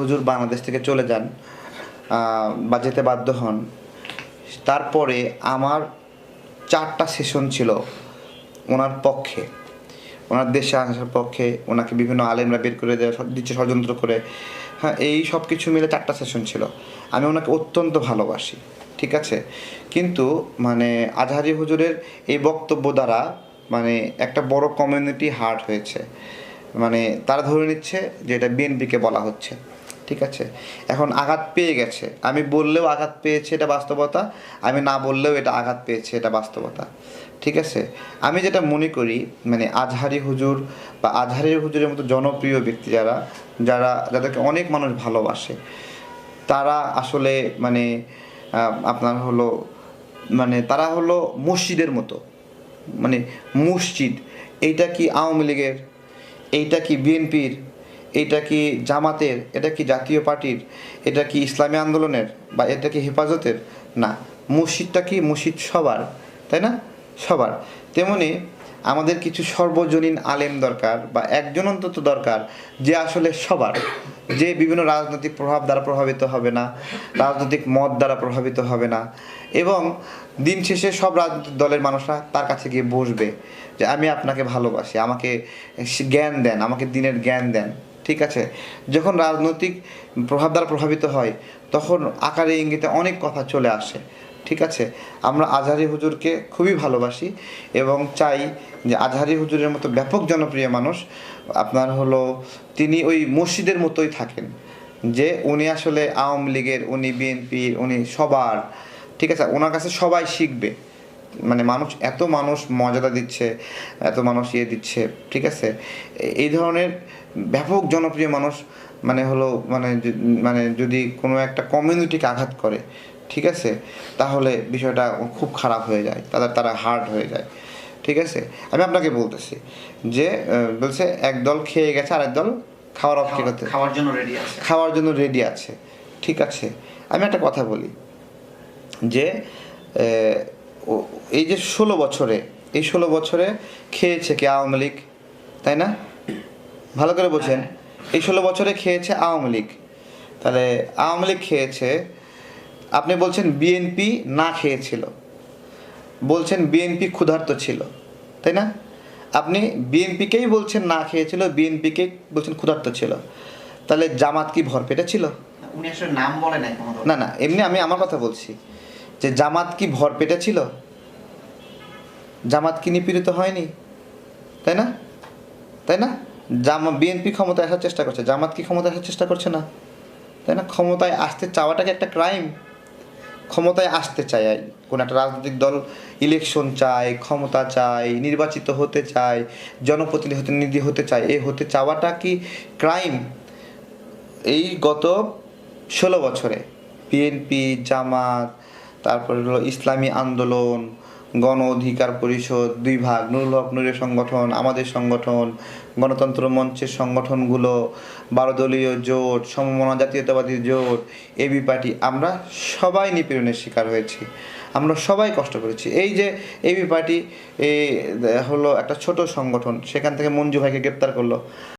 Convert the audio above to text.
হুজুর বাংলাদেশ থেকে চলে যান বা যেতে বাধ্য হন, তারপরে আমার চারটা সেশন ছিল ওনার পক্ষে। ওনার দেশে আসার পক্ষে, ওনাকে বিভিন্ন আলেমরা বের করে দেওয়া দিচ্ছে ষড়যন্ত্র করে। হ্যাঁ এই সব কিছু মিলে চারটা সেশন ছিল। আমি ওনাকে অত্যন্ত ভালোবাসি, ঠিক আছে? কিন্তু মানে আজহারি হুজুরের এই বক্তব্য দ্বারা মানে একটা বড় কমিউনিটি হার্ট হয়েছে। মানে তারা ধরে নিচ্ছে যে এটা বিএনপিকে বলা হচ্ছে। ঠিক আছে? এখন আঘাত পেয়ে গেছে। আমি বললেও আঘাত পেয়েছে এটা বাস্তবতা, আমি না বললেও এটা আঘাত পেয়েছে এটা বাস্তবতা। ঠিক আছে? আমি যেটা মনে করি মানে আজহারি হুজুর বা আজহারি হুজুরের মতো জনপ্রিয় ব্যক্তি যারা যারা, যাদেরকে অনেক মানুষ ভালোবাসে, তারা আসলে মানে আপনার হলো মানে তারা হলো মসজিদের মতো। মানে মসজিদ, এইটা কি আওয়ামী লীগের, এইটা কি বিএনপির এইটা কি জামাতের? এটা কি জাতীয় পার্টির? এটা কি ইসলামী আন্দোলনের? বা এটা কি হেফাজতের? না, মসজিদটা কি মসজিদ সবার, তাই না? সবার। তেমনি আমাদের কিছু সর্বজনীন আলেম দরকার বা একজন অন্তত দরকার যে আসলে সবার, যে বিভিন্ন রাজনৈতিক প্রভাব দ্বারা প্রভাবিত হবে না, রাজনৈতিক মত দ্বারা প্রভাবিত হবে না। এবং দিন শেষে সব রাজনৈতিক দলের মানুষরা তার কাছে গিয়ে বসবে যে, আমি আপনাকে ভালোবাসি, আমাকে জ্ঞান দেন, আমাকে দিনের জ্ঞান দেন। ঠিক আছে? যখন রাজনৈতিক প্রভাব দ্বারা প্রভাবিত হয়, তখন আকারে ইঙ্গিতে অনেক কথা চলে আসে, ঠিক আছে? আমরা আজহারি হুজুরকে খুবই ভালোবাসি এবং চাই যে আজহারি হুজুরের মতো ব্যাপক জনপ্রিয় মানুষ আপনার হলো তিনি ওই মসজিদের মতোই থাকেন, যে উনি আসলে আওয়ামী লীগের, উনি বিএনপির, উনি সবার, ঠিক আছে? ওনার কাছে সবাই শিখবে। মানে মানুষ এত মানুষ মর্যাদা দিচ্ছে এত মানুষ ইয়ে দিচ্ছে ঠিক আছে? এই ধরনের ব্যাপক জনপ্রিয় মানুষ মানে হলো মানে মানে যদি কোনো একটা কমিউনিটিকে আঘাত করে ঠিক আছে? তাহলে বিষয়টা খুব খারাপ হয়ে যায় তাদের তারা হার্ড হয়ে যায় ঠিক আছে? আমি আপনাকে বলতেছি যে বলছে এক দল খেয়ে গেছে আর এক দল খাওয়ার অপেক্ষা করতে। খাওয়ার জন্য রেডি আছে। খাওয়ার জন্য রেডি আছে ঠিক আছে? আমি একটা কথা বলি যে এই যে ষোলো বছরে এই ষোলো বছরে খেয়েছে কি আওয়ামী লীগ? তাই না? ভালো করে বোঝেন। এই ষোলো বছরে খেয়েছে আওয়ামী লীগ। তাহলে আওয়ামী লীগ খেয়েছে আপনি বলছেন বিএনপি না খেয়েছিল। বলছেন বিএনপি ক্ষুধার্ত ছিল। তাই না? আপনি বিএনপিকেই বলছেন না খেয়েছিল বিএনপিকে বলছেন ক্ষুধার্ত ছিল। তাহলে জামাত কি ভরপেটে ছিল উনি আসলে নাম বলে নাই না না এমনি আমি আমার কথা বলছি। যে জামাত কি ভরপেটে ছিল জামাত কি নিপীড়িত হয়নি? তাই না? তাই না? জামা, বিএনপি ক্ষমতায় আসার চেষ্টা করছে। জামাত কি ক্ষমতায় আসার চেষ্টা করছে না? তাই না? ক্ষমতায় আসতে চাওয়াটাকে একটা ক্রাইম ক্ষমতায় আসতে চায় কোন একটা রাজনৈতিক দল ইলেকশন চায়, ক্ষমতা চায়, নির্বাচিত হতে চায়, জনপ্রতিনিধি হতে চায় এই হতে চাওয়াটা কি ক্রাইম এই গত ষোলো বছরে বিএনপি, জামাত তারপরে হলো ইসলামী আন্দোলন, গণ অধিকার পরিষদ, দুই ভাগ, নুরুল হক নুরের সংগঠন, আমাদের সংগঠন, গণতন্ত্র মঞ্চের সংগঠনগুলো, বারো দলীয় জোট, সমমনা জাতীয়তাবাদী জোট, এবি পার্টি, আমরা সবাই নিপীড়নের শিকার হয়েছি। আমরা সবাই কষ্ট করেছি। এই যে এবি পার্টি হলো একটা ছোট সংগঠন, সেখান থেকে মঞ্জু ভাইকে গ্রেপ্তার করল।